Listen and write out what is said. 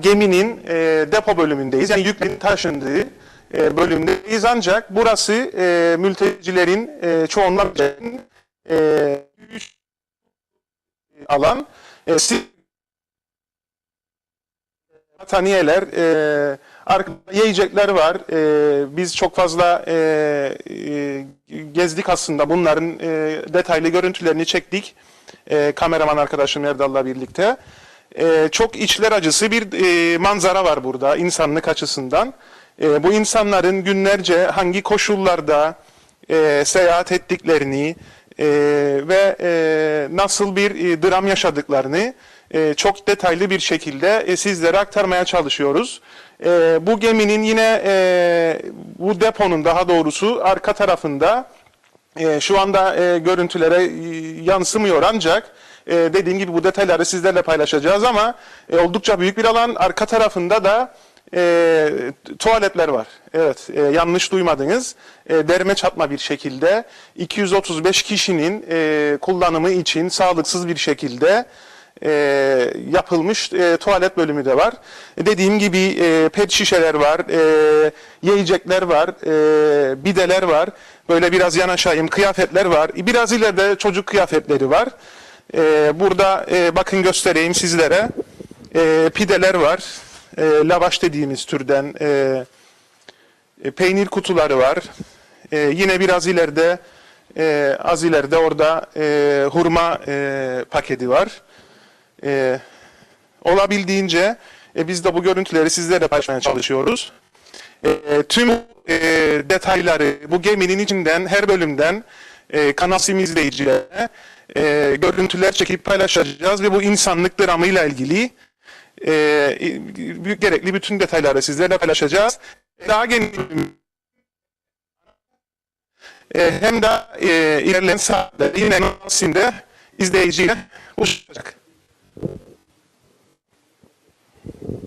geminin e, depo bölümündeyiz. Yani yüklerin taşındığı e, bölümdeyiz. Ancak burası e, mültecilerin e, çoğunluğu e, alan. E, siz battaniyeler, e, arkada yiyecekler var. E, biz çok fazla e, e, gezdik aslında. Bunların e, detaylı görüntülerini çektik. E, kameraman arkadaşım Erdal'la birlikte. E, çok içler acısı bir e, manzara var burada insanlık açısından. E, bu insanların günlerce hangi koşullarda e, seyahat ettiklerini e, ve e, nasıl bir e, dram yaşadıklarını e, çok detaylı bir şekilde e, sizlere aktarmaya çalışıyoruz. E, bu geminin yine e, bu deponun daha doğrusu arka tarafında e, şu anda e, görüntülere e, yansımıyor ancak e, dediğim gibi bu detayları sizlerle paylaşacağız ama e, oldukça büyük bir alan arka tarafında da e, tuvaletler var. Evet e, yanlış duymadınız. E, derme çatma bir şekilde 235 kişinin e, kullanımı için sağlıksız bir şekilde e, yapılmış e, tuvalet bölümü de var. Dediğim gibi e, pet şişeler var, e, yiyecekler var, e, bideler var. Böyle biraz yanaşayım, kıyafetler var. Biraz ileride çocuk kıyafetleri var. E, burada e, bakın göstereyim sizlere. E, pideler var. E, lavaş dediğimiz türden e, e, peynir kutuları var. E, yine biraz ileride e, az ileride orada e, hurma e, paketi var. E, olabildiğince e, biz de bu görüntüleri sizlerle paylaşmaya çalışıyoruz. E, tüm e, detayları bu geminin içinden her bölümden e, Kanal Sim izleyicilere e, görüntüler çekip paylaşacağız ve bu insanlık dramıyla ilgili e, e, gerekli bütün detayları sizlerle paylaşacağız. Daha geniş e, hem de e, ilerleyen saatlerde yine Kanal Sim'de izleyiciye ulaşacak. へえ。